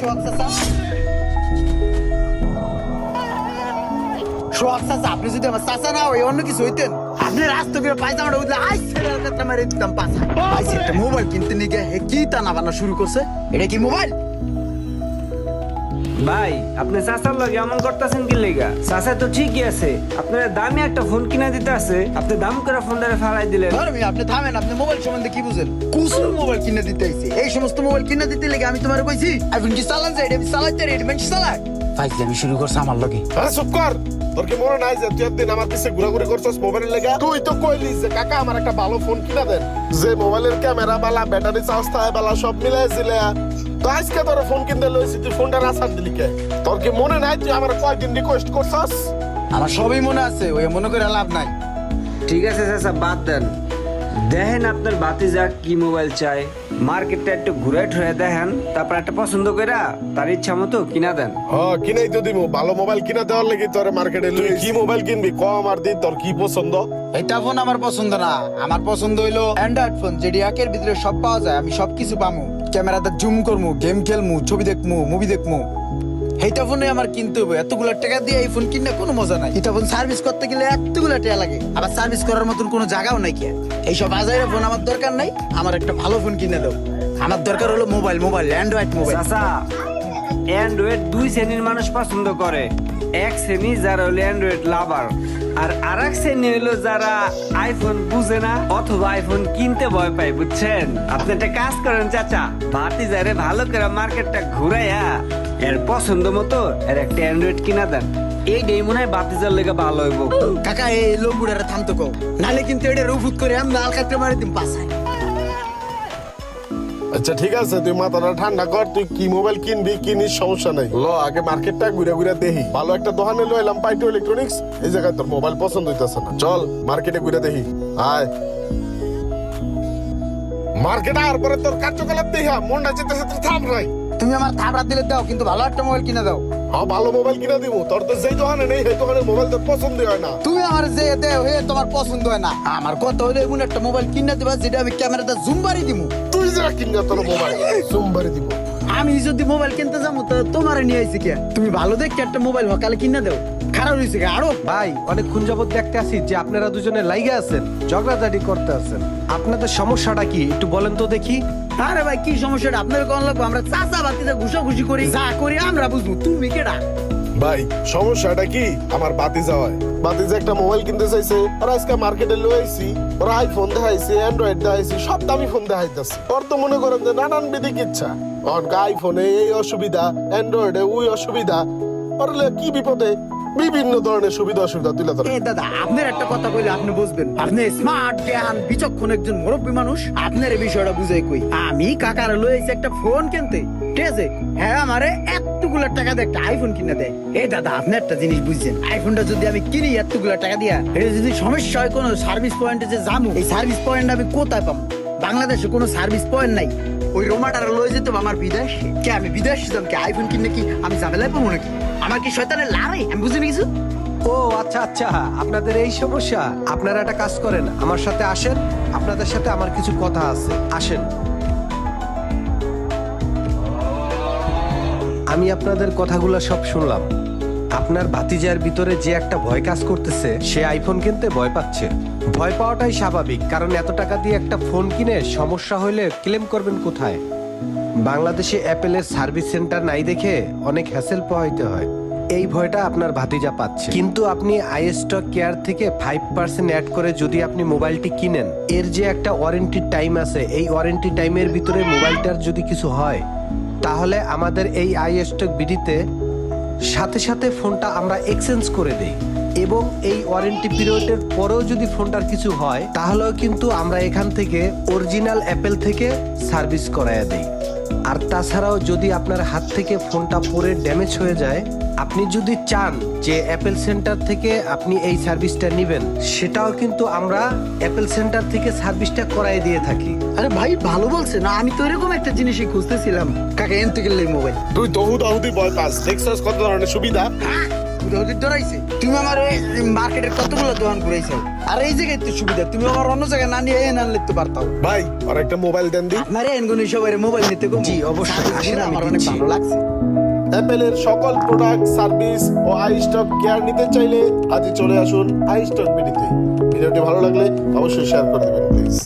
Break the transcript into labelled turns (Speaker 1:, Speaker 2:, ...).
Speaker 1: সোহাগ চাচা আপনি যদি আমার চাচা না হয় অন্য কিছু হইতেন আপনি রাস্তা করে পায়জামাটা উঠলে আই ছেড়ে একটা মেরে দিতাম পাশা আইসি একটা মোবাইল কিনতে নিয়ে গিয়ে কি টানা বানা শুরু করছে এটা কি মোবাইল
Speaker 2: ভাই আপনি চাচার লগে এমন করতেছেন কি লেগা? চাচা তো ঠিকই আছে। আপনার দামি একটা ফোন কিনা দিতে আছে আপনি দাম করে ফোনটারে ফালাই দিলেন।
Speaker 1: ধর্মী আপনি থামেন আপনি মোবাইল সম্বন্ধে কি বুঝেন? কুসুর মোবাইল কিনে দিতে আইছি। এই সমস্ত মোবাইল কিনে দিতে লেগে আমি তোমার কইছি আইফোন কি চালান যায়? এটা চালাইতে রেডি মানুষ চালাক। ফাইজলে আমি শুরু করছি আমার লগে।
Speaker 3: আরে চুপ কর। তোর কি মনে নাই যে তুই একদিন আমার পিছে ঘোরাঘুরি করছস মোবাইলের লেগে? তুই তো কইলি যে কাকা আমার একটা ভালো ফোন কিনা দেন। যে মোবাইলের ক্যামেরা বালা ব্যাটারি চার্জ থাকে বালা সব মিলাই ছিলে তো আজকে তোর ফোন কিনতে লইছি তুই ফোনটা রাসার দিলি কে? তোর কি মনে নাই তুই আমার কয়দিন রিকোয়েস্ট করছস?
Speaker 1: আমার সবই মনে আছে ওই মনে করে লাভ নাই।
Speaker 2: ঠিক আছে স্যার বাদ দেন। দেখেন আপনার বাতিজা কি মোবাইল চাই মার্কেটটা একটু ঘুরে ঠুরে দেখেন তারপর একটা পছন্দ করে তার ইচ্ছা মতো কিনা দেন।
Speaker 3: হ্যাঁ কিনাই তো দিমু। ভালো মোবাইল কিনা দেওয়ার লাগি তোর মার্কেটে। লই কি মোবাইল কিনবি? কম আর দিন তোর কি পছন্দ?
Speaker 1: এটা ফোন আমার পছন্দ না। আমার পছন্দ হইল অ্যান্ড্রয়েড ফোন যেটি একের ভিতরে সব পাওয়া যায় আমি সবকিছু পামু। ক্যামেরাটা জুম করমু গেম খেলমু ছবি দেখমু মুভি দেখমু। এইটা ফোনে আমার কিনতে হবে এতগুলো টাকা দিয়ে এই ফোন কিনলে কোনো মজা নাই। এটা ফোন সার্ভিস করতে গেলে এতগুলো টাকা লাগে। আবার সার্ভিস করার মতন কোনো জায়গাও নাই কি? এইসব বাজারে ফোন আমার দরকার নাই আমার একটা ভালো ফোন কিনে দাও। আমার দরকার হলো মোবাইল মোবাইল অ্যান্ড্রয়েড মোবাইল
Speaker 2: চাচা অ্যান্ড্রয়েড দুই শ্রেণির মানুষ পছন্দ করে। এক শ্রেণি যারা হলো অ্যান্ড্রয়েড লাভার আর আরেক শ্রেণি হলো যারা আইফোন বুঝে না অথবা আইফোন কিনতে ভয় পায় বুঝছেন? আপনি একটা কাজ করেন চাচা ভাতি যারে ভালো করে মার্কেটটা ঘুরাইয়া এর পছন্দ মতো এর একটা অ্যান্ড্রয়েড কিনা দেন। এই ডে মনে হয় বাতিজার লেগে ভালো হইব।
Speaker 1: কাকা এই লম্বুড়ারে থামতো কও। নালে কিন্তু এটা রুফুত করে আমি লাল কাটতে মারি দিম পাশায়
Speaker 3: আচ্ছা ঠিক আছে তুই মাথাটা ঠান্ডা কর তুই কি মোবাইল কিনবি কিনিস সমস্যা নাই। ল আগে মার্কেটটা ঘুরে ঘুরে দেখি। ভালো একটা দোকানে লো এলাম পাইটো ইলেকট্রনিক্স এই জায়গায় তোর মোবাইল পছন্দ হইতেছে না। চল মার্কেটে ঘুরে দেখি। আয়। মার্কেটে আর পরে তোর কার্যকলাপ দেখা মনটা চেতেছে তোর থাম রাই
Speaker 1: তুমি আমার থাবড়া দিলে দাও কিন্তু ভালো একটা মোবাইল কিনে দাও।
Speaker 3: হ্যাঁ ভালো মোবাইল কিনে দিব। তোর তো যেই দোকানে নেই সেই দোকানের মোবাইল তোর পছন্দ হয় না।
Speaker 1: তুমি আমার যে দেও হে তোমার পছন্দ হয় না। আমার কথা হলো এমন একটা মোবাইল কিনে দিবা যেটা আমি ক্যামেরাটা জুম বাড়ি দিব
Speaker 3: তুই যা কিনে তোর মোবাইল জুম বাড়ি দিব।
Speaker 1: আমি যদি মোবাইল কিনতে যাব তো তোমার নিয়ে আইছি কে? তুমি ভালো দেখ একটা মোবাইল সকালে কিনে দাও। খারাপ হয়েছে আরও।
Speaker 4: ভাই অনেকক্ষণ যাবত দেখতে আসি যে আপনারা দুজনে লাইগা আছেন ঝগড়াঝাটি করতে আছেন। আপনাদের সমস্যাটা কি? একটু বলেন তো দেখি।
Speaker 1: আরে ভাই কি সমস্যাটা? আপনার কোন লাগবো? আমরা চাচা বাতিতে ঘুষা ঘুষি করি যা করি আমরা বুঝব। তুমি কেডা?
Speaker 3: ভাই, সমস্যাটা কি? আমার বাতি যাওয়ায় বাতি যে একটা মোবাইল কিনতে চাইছে ওরা আজকে মার্কেটে লয়ে আইছি। ওরা আইফোন দেখাইছে অ্যান্ড্রয়েড দেখাইছে, সব দামি ফোন দেখাইতেছে। ওর তো মনে করেন যে নানান বিধিক ইচ্ছা। অনকা আইফোনে এই অসুবিধা অ্যান্ড্রয়েডে ওই অসুবিধা। ওর কি বিপদে? বিভিন্ন ধরনের সুবিধা অসুবিধা তুলে ধরে
Speaker 1: এ দাদা, আপনার একটা কথা কইলে আপনি বুঝবেন। আপনি স্মার্ট জ্ঞান, বিচক্ষণ একজন মুরব্বী মানুষ, আপনার এই বিষয়টা বুঝাই কই। আমি কাকার লইছি একটা ফোন কিনতে। ঠিক আছে? হ্যাঁ আমারে এতগুলো টাকা দিয়ে একটা আইফোন কিনে দেয় এই দাদা, আপনি একটা জিনিস বুঝছেন। আইফোনটা যদি আমি কিনি এতগুলো টাকা দিয়া, এটা যদি সমস্যা হয় কোনো সার্ভিস পয়েন্টে যে যাব, এই সার্ভিস পয়েন্ট আমি কোথায় পাবো? বাংলাদেশে কোনো সার্ভিস পয়েন্ট নাই। ওই রোমাটার লয়ে যেতে আমার বিদেশ। কে, আমি বিদেশ যেতাম কে আইফোন কিনলে কি আমি ঝামেলায় পাবো নাকি? আমার কি শয়তানের লারে? আমি বুঝিনি কিছু?
Speaker 4: ও আচ্ছা আচ্ছা। আপনাদের এই সমস্যা, আপনারা একটা কাজ করেন। আমার সাথে আসেন, আপনাদের সাথে আমার কিছু কথা আছে। আসেন। আমি আপনাদের কথাগুলো সব শুনলাম। আপনার ভাতিজার ভিতরে যে একটা ভয় কাজ করতেছে, সে আইফোন কিনতে ভয় পাচ্ছে। ভয় পাওয়াটাই স্বাভাবিক, কারণ এত টাকা দিয়ে একটা ফোন কিনে সমস্যা হলে ক্লেম করবেন কোথায়? বাংলাদেশে অ্যাপেলের সার্ভিস সেন্টার নাই দেখে অনেক হ্যাসেল পোহাইতে হয়। এই ভয়টা আপনার ভাতিজা পাচ্ছে। কিন্তু আপনি আইস্টক কেয়ার থেকে ফাইভ পার্সেন্ট অ্যাড করে যদি আপনি মোবাইলটি কিনেন, এর যে একটা ওয়ারেন্টি টাইম আছে, এই ওয়ারেন্টি টাইমের ভিতরে মোবাইলটার যদি কিছু হয়, তাহলে আমাদের এই আই স্টক বিডিতে সাথে সাথে ফোনটা আমরা এক্সচেঞ্জ করে দেই। এবং এই ওয়ারেন্টি পিরিয়ডের পরেও যদি ফোনটার কিছু হয় তাহলেও কিন্তু আমরা এখান থেকে অরিজিনাল অ্যাপেল থেকে সার্ভিস করাইয়া দেই। আর তাছাড়াও যদি আপনার হাত থেকে ফোনটা পরে ড্যামেজ হয়ে যায় আপনি যদি চান যে অ্যাপেল সেন্টার থেকে আপনি এই সার্ভিসটা নেবেন সেটাও কিন্তু আমরা অ্যাপেল সেন্টার থেকে সার্ভিসটা করাই দিয়ে থাকি।
Speaker 1: আরে ভাই ভালো বলছে। না আমি তো এরকম একটা জিনিসই খুঁজতেছিলাম। কাকে এনতে গেলে মোবাইল।
Speaker 3: তুই তহু তাহুদি ভয় পাস দেখছস কত ধরনের সুবিধা?
Speaker 1: হুদহুদি ডরাইছে তুমি আমার মার্কেটের কতগুলো দোকান ঘুরাইছো? আর এই জায়গায় তো সুবিধা তুমি আমার অন্য জায়গায় না নিয়ে এনে আনলে তো পারতাম।
Speaker 3: ভাই আর একটা মোবাইল দেন দি।
Speaker 1: এনগুনি সবাই মোবাইল নিতে কম।
Speaker 4: জি, অবশ্যই।
Speaker 1: আমার অনেক ভালো লাগছে।
Speaker 3: অ্যাপেলের সকল প্রোডাক্ট সার্ভিস ও আই স্টক কেয়ার নিতে চাইলে আজই চলে আসুন আই স্টক বিডিতে ভিডিওটি ভালো লাগলে অবশ্যই শেয়ার করে দেবেন প্লিজ